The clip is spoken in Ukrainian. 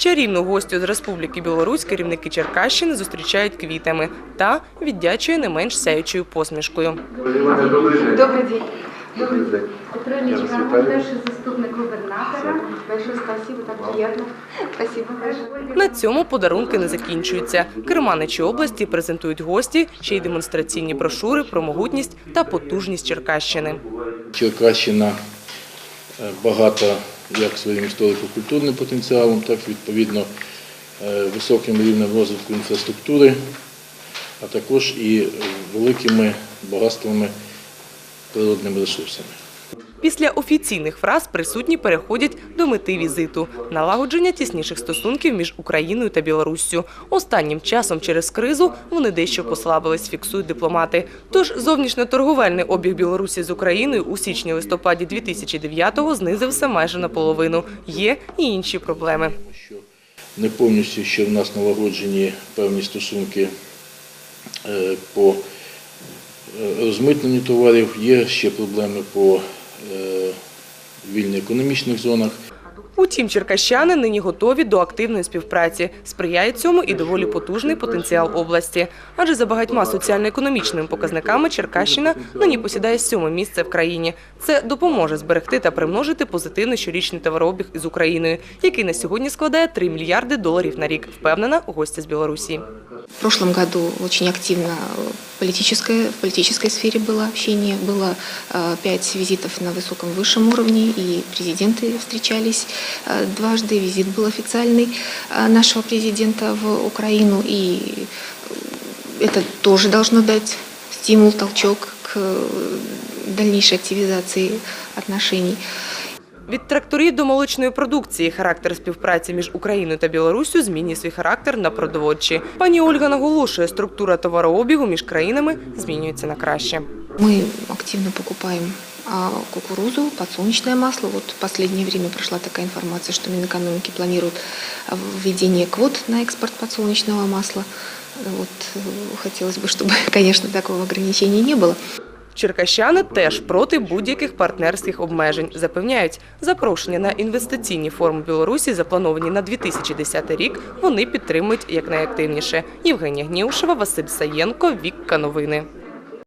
Чарівну гостю з Республіки Білорусь керівники Черкащини зустрічають квітами та віддячує не менш сяючою посмішкою. Добрый день. Заступник губернатора. Большое спасибо, так приятно. Спасибо. На цьому подарунки не закінчуються. Керманичі області презентують гості ще й демонстраційні брошури про могутність та потужність Черкащини. Черкащина е, багата як своїм історико-культурним потенціалом, так і відповідно е, високим рівнем розвитку інфраструктури, а також і великими багатствами природними ресурсами. Після офіційних фраз присутні переходять до мети візиту – налагодження тісніших стосунків між Україною та Білоруссю. Останнім часом через кризу вони дещо послабились, фіксують дипломати. Тож зовнішньоторговельний обіг Білорусі з Україною у січні-листопаді 2009-го знизився майже наполовину. Є і інші проблеми. що не повністю ще в нас налагоджені певні стосунки е, по е, розмитненню товарів, є ще проблеми по вільних економічних зонах. Утім, черкащани нині готові до активної співпраці. Сприяє цьому і доволі потужний потенціал області. Адже за багатьма соціально-економічними показниками Черкащина нині посідає сьоме місце в країні. Це допоможе зберегти та примножити позитивний щорічний товарообіг із Україною, який на сьогодні складає 3 мільярди доларів на рік, впевнена гостя з Білорусі. В прошлом году очень активно политическое, в политической сфере было общение. Было э, пять визитов на высоком высшем уровне, и президенты встречались э, дважды. Визит был официальный э, нашего президента в Украину, и э, это тоже должно дать стимул, толчок к э, дальнейшей активизации отношений. Від тракторів до молочної продукції характер співпраці між Україною та Білоруссю змінює свій характер на продовольчі. Пані Ольга наголошує, структура товарообігу між країнами змінюється на краще. Мы активно покупаем а, кукурузу, подсолнечное масло. Вот в последнее время прошла такая информация, что Минэкономики планирует а, введение квот на экспорт подсолнечного масла. Вот, э, хотелось бы, чтобы, конечно, такого ограничения не было. Черкащани теж проти будь-яких партнерських обмежень. Запевняють, запрошення на інвестиційні форуми Білорусі, заплановані на 2010 рік, вони підтримують якнайактивніше. Євгенія Гнівшева, Василь Саєнко, Вікка Новини.